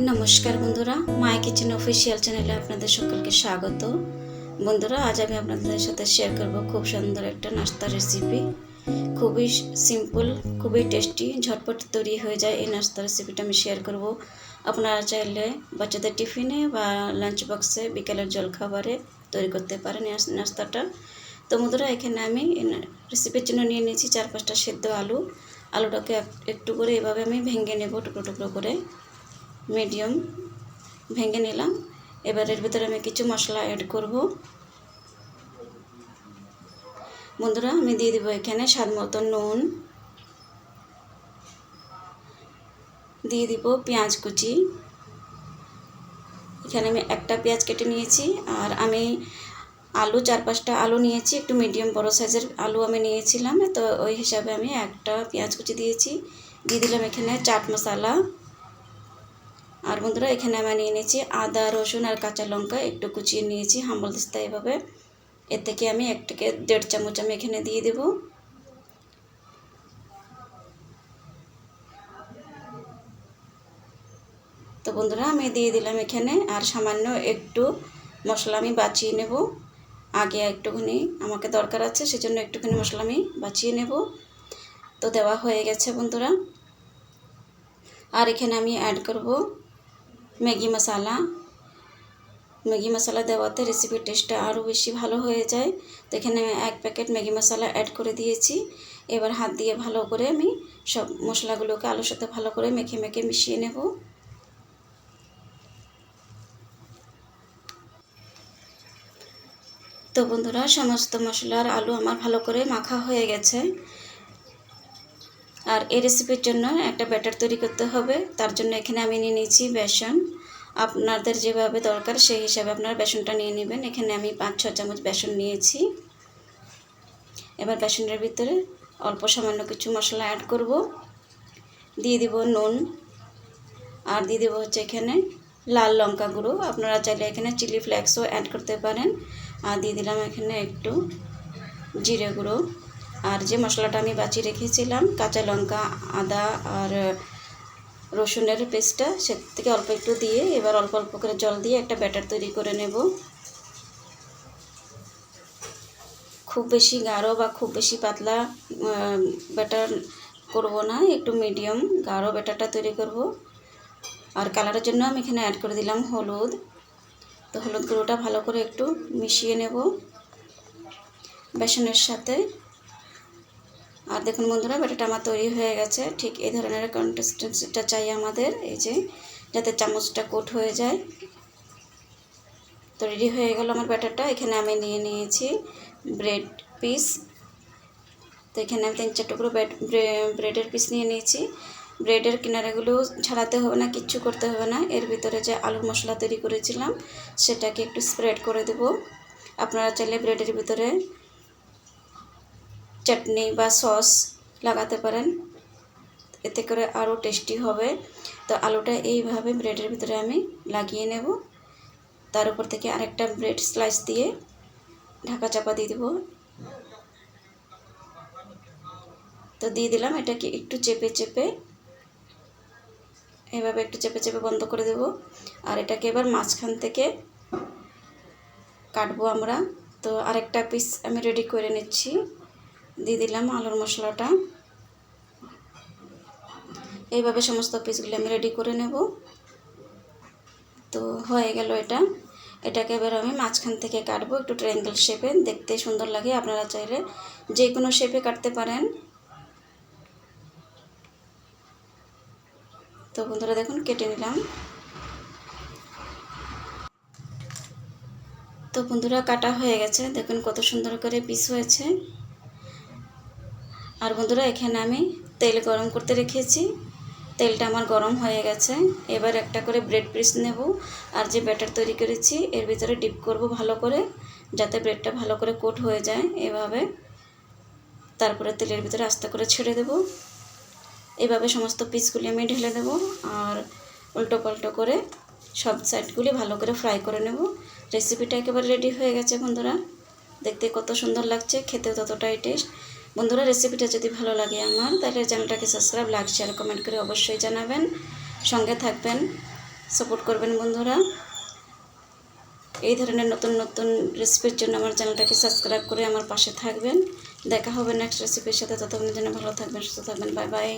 নমস্কার বন্ধুরা মাই kitchen official চ্যানেলে আপনাদের সকলকে স্বাগত। বন্ধুরা, আজ আমি আপনাদের সাথে শেয়ার করব খুব সুন্দর একটা নাস্তা রেসিপি খুবই সিম্পল খুবই টেস্টি ঝটপট তৈরি হয়ে যায় এই নাস্তা রেসিপিটা আমি শেয়ার করব। আপনারা চাইলে বাচ্চাদের টিফিনে বা লাঞ্চ বক্সে বিকেলের জলখাবারে তৈরি করতে পারেন নাস্তাটা। তো বন্ধুরা, এখানে আমি রেসিপির জন্য নিয়ে নিয়েছি চার পাঁচটা সেদ্ধ আলু। আলুটাকে একটু করে এভাবে আমি ভেঙে নেব টুকরো টুকরো করে। মিডিয়াম ভেঙে নিলাম। এবার এর ভিতরে আমি কিছু মশলা অ্যাড করব। বন্ধুরা, আমি দিয়ে দেবো এখানে স্বাদ মতো নুন। দিয়ে দিব পেঁয়াজ কুচি। এখানে আমি একটা পেঁয়াজ কেটে নিয়েছি আর আমি আলু, চার পাঁচটা আলু নিয়েছি, একটু মিডিয়াম বড় সাইজের আলু আমি নিয়েছিলাম। তো ওই হিসাবে আমি একটা পেঁয়াজ কুচি দিয়েছি। দিয়ে দিলাম এখানে চাট মশলা। আর বন্ধুরা, এখানে আমি নিয়ে নিয়েছি আদা, রসুন আর কাঁচা লঙ্কা। একটু কুচিয়ে নিয়েছি, হাম্বল দিস্তা এভাবে। এর থেকে আমি এক থেকে দেড় চামচ আমি এখানে দিয়ে দেব। তো বন্ধুরা, আমি দিয়ে দিলাম এখানে। আর সামান্য একটু মশলা আমি বাঁচিয়ে নেব। আগে একটুখানি আমাকে দরকার আছে, সেজন্য একটুখানি মশলা আমি বাঁচিয়ে নেব। তো দেওয়া হয়ে গেছে বন্ধুরা। আর এখানে আমি অ্যাড করব ম্যাগি মশলা। ম্যাগি মশলা দেওয়াতে রেসিপির টেস্টটা আরও বেশি ভালো হয়ে যায়। তো এখানে এক প্যাকেট ম্যাগি মশলা অ্যাড করে দিয়েছি। এবার হাত দিয়ে ভালো করে আমি সব মশলাগুলোকে আলুর সাথে ভালো করে মেখে মেখে মিশিয়ে নেব। তো বন্ধুরা, সমস্ত মশলার আলু আমার ভালো করে মাখা হয়ে গেছে। আর এই রেসিপির জন্য একটা ব্যাটার তৈরি করতে হবে। তার জন্য এখানে আমি নিয়ে নিয়েছি বেসন। আপনাদের যেভাবে দরকার সেই হিসাবে আপনারা বেসনটা নিয়ে নেবেন। এখানে আমি পাঁচ ছ চামচ বেসন নিয়েছি। এবার বেসনের ভিতরে অল্প সামান্য কিছু মশলা অ্যাড করব। দিয়ে দিব নুন। আর দিয়ে দেবো হচ্ছে এখানে লাল লঙ্কা গুঁড়ো। আপনারা চাইলে এখানে চিলি ফ্লেক্সও অ্যাড করতে পারেন। আর দিয়ে দিলাম এখানে একটু জিরে গুঁড়ো। আর যে মশলাটা আমি বাঁচিয়ে রেখেছিলাম, কাঁচা লঙ্কা, আদা আর রসুনের পেস্টটা সে থেকে অল্প একটু দিয়ে এবার অল্প অল্প করে জল দিয়ে একটা ব্যাটার তৈরি করে নেব। খুব বেশি গাঢ় বা খুব বেশি পাতলা ব্যাটার করব না, একটু মিডিয়াম গাঢ় ব্যাটারটা তৈরি করব। আর কালারের জন্য আমি এখানে অ্যাড করে দিলাম হলুদ। তো হলুদ গুঁড়োটা ভালো করে একটু মিশিয়ে নেব। বেসনের সাথে আর দেখুন বন্ধুরা ব্যাটারটা আমার তৈরি হয়ে গেছে। ঠিক এই ধরনের কনসিস্টেন্সিটা চাই আমাদের। এই যে, যাতে চামচটা কোট হয়ে যায়। তো রেডি হয়ে গেল আমার ব্যাটারটা এখানে আমি নিয়ে নিয়েছি ব্রেড পিস তো এখানে আমি তিন চার টুকরো ব্রেডের পিস নিয়ে নিয়েছি। ব্রেডের কিনারাগুলো ছাড়াতে হবে না, কিচ্ছু করতে হবে না। এর ভিতরে যে আলুর মশলা তৈরি করেছিলাম, সেটাকে একটু স্প্রেড করে দেব। আপনারা চাইলে ব্রেডের ভিতরে চাটনি বা সস লাগাতে পারেন। এতে করে আরও টেস্টি হবে। তো আলুটা এইভাবে ব্রেডের ভিতরে আমি লাগিয়ে নেব। তার উপর থেকে আরেকটা ব্রেড স্লাইস দিয়ে ঢাকা চাপা দিয়ে দেবো। তো দিয়ে দিলাম এটাকে একটু চেপে চেপে। এভাবে একটু চেপে চেপে বন্ধ করে দেব। আর এটাকে এবার মাঝখান থেকে কাটবো আমরা। তো আরেকটা পিস আমি রেডি করে নিচ্ছি। দিয়ে দিলাম আলুর মশলাটা। এইভাবে সমস্ত পিসগুলো আমি রেডি করে নেব। তো হয়ে গেল এটা। এটাকে এবার আমি মাঝখান থেকে কাটবো একটু ট্রায়াঙ্গেল শেপে দেখতে সুন্দর লাগে, আপনারা চাইলে যে কোনো শেপে কাটতে পারেন। তো বন্ধুরা দেখুন, কেটে নিলাম। তো বন্ধুরা কাটা হয়ে গেছে। দেখুন কত সুন্দর করে পিস হয়েছে। আর বন্ধুরা, এখানে আমি তেল গরম করতে রেখেছি। তেলটা আমার গরম হয়ে গেছে। এবার একটা করে ব্রেড পিস নেব। আর যে ব্যাটার তৈরি করেছি, এর ভিতরে ডিপ করব ভালো করে, যাতে ব্রেডটা ভালো করে কোট হয়ে যায় এভাবে। তারপরে তেলের ভিতরে আস্তে করে ছেড়ে দেব। এভাবে সমস্ত পিসগুলি আমি ঢেলে দেব। আর উল্টো পাল্টো করে সব সাইডগুলি ভালো করে ফ্রাই করে নেব। রেসিপিটা একেবারে রেডি হয়ে গেছে বন্ধুরা। দেখতে কত সুন্দর লাগছে, খেতেও ততটাই টেস্ট। বন্ধুরা রেসিপিটা যদি ভালো লাগে আমার, তাহলে চ্যানেলটাকে সাবস্ক্রাইব লাইক শেয়ার কমেন্ট করে অবশ্যই জানাবেন। সঙ্গে থাকবেন সাপোর্ট করবেন বন্ধুরা। এই ধরনের নতুন নতুন রেসিপির জন্য আমার চ্যানেলটাকে সাবস্ক্রাইব করে আমার পাশে থাকবেন। দেখা হবে নেক্সট রেসিপির সাথে। ততক্ষণের জন্য ভালো থাকবেন, সুস্থ থাকবেন। Bye bye